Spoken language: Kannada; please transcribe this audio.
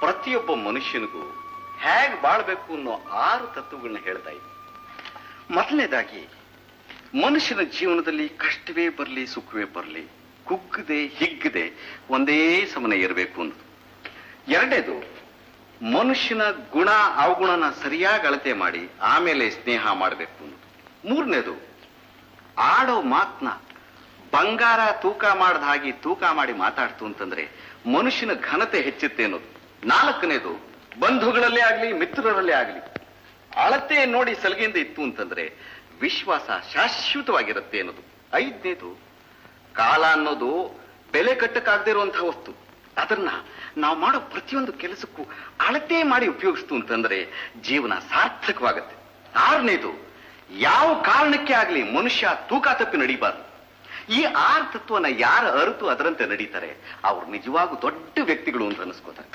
ಪ್ರತಿಯೊಬ್ಬ ಮನುಷ್ಯನಿಗೂ ಹೇಗ್ ಬಾಳ್ಬೇಕು ಅನ್ನೋ ಆರು ತತ್ವಗಳನ್ನ ಹೇಳ್ತಾ ಇದ್ದೆ. ಮೊದಲನೇದಾಗಿ, ಮನುಷ್ಯನ ಜೀವನದಲ್ಲಿ ಕಷ್ಟವೇ ಬರಲಿ, ಸುಖವೇ ಬರಲಿ, ಕುಗ್ಗದೆ, ಹಿಗ್ಗದೆ ಒಂದೇ ಸಮನೆ ಇರಬೇಕು ಅನ್ನೋದು. ಎರಡನೇದು, ಮನುಷ್ಯನ ಗುಣ ಅವಗುಣನ ಸರಿಯಾಗಿ ಅಳತೆ ಮಾಡಿ ಆಮೇಲೆ ಸ್ನೇಹ ಮಾಡಬೇಕು ಅನ್ನೋದು. ಮೂರನೇದು, ಆಡೋ ಮಾತನ್ನ ಬಂಗಾರ ತೂಕ ಮಾಡಿದ ಹಾಗೆ ತೂಕ ಮಾಡಿ ಮಾತಾಡ್ತು ಅಂತಂದ್ರೆ ಮನುಷ್ಯನ ಘನತೆ ಹೆಚ್ಚುತ್ತೆ ಅನ್ನೋದು. ನಾಲ್ಕನೇದು, ಬಂಧುಗಳಲ್ಲೇ ಆಗಲಿ, ಮಿತ್ರರಲ್ಲೇ ಆಗಲಿ. ಅಳತೆ ನೋಡಿ ಸಲಗೆಯಿಂದ ಇತ್ತು ಅಂತಂದ್ರೆ ವಿಶ್ವಾಸ ಶಾಶ್ವತವಾಗಿರುತ್ತೆ ಅನ್ನೋದು. ಐದನೇದು, ಕಾಲ ಅನ್ನೋದು ಬೆಲೆ ಕಟ್ಟಕ್ಕಾಗದೇ ಇರುವಂತಹ ವಸ್ತು. ಅದನ್ನ ನಾವು ಮಾಡೋ ಪ್ರತಿಯೊಂದು ಕೆಲಸಕ್ಕೂ ಅಳತೆ ಮಾಡಿ ಉಪಯೋಗಿಸ್ತು ಅಂತಂದ್ರೆ ಜೀವನ ಸಾರ್ಥಕವಾಗುತ್ತೆ. ಆರನೇದು, ಯಾವ ಕಾರಣಕ್ಕೆ ಆಗಲಿ ಮನುಷ್ಯ ತೂಕ ತಪ್ಪಿ ನಡೀಬಾರ್ದು? ಈ ಆರ್ ತತ್ವನ ಯಾರು ಅರಿತು ಅದರಂತೆ ನಡೀತಾರೆ, ಅವ್ರು ನಿಜವಾಗೂ ದೊಡ್ಡ ವ್ಯಕ್ತಿಗಳು ಅಂತ ಅನಿಸ್ಕೋತಾರೆ.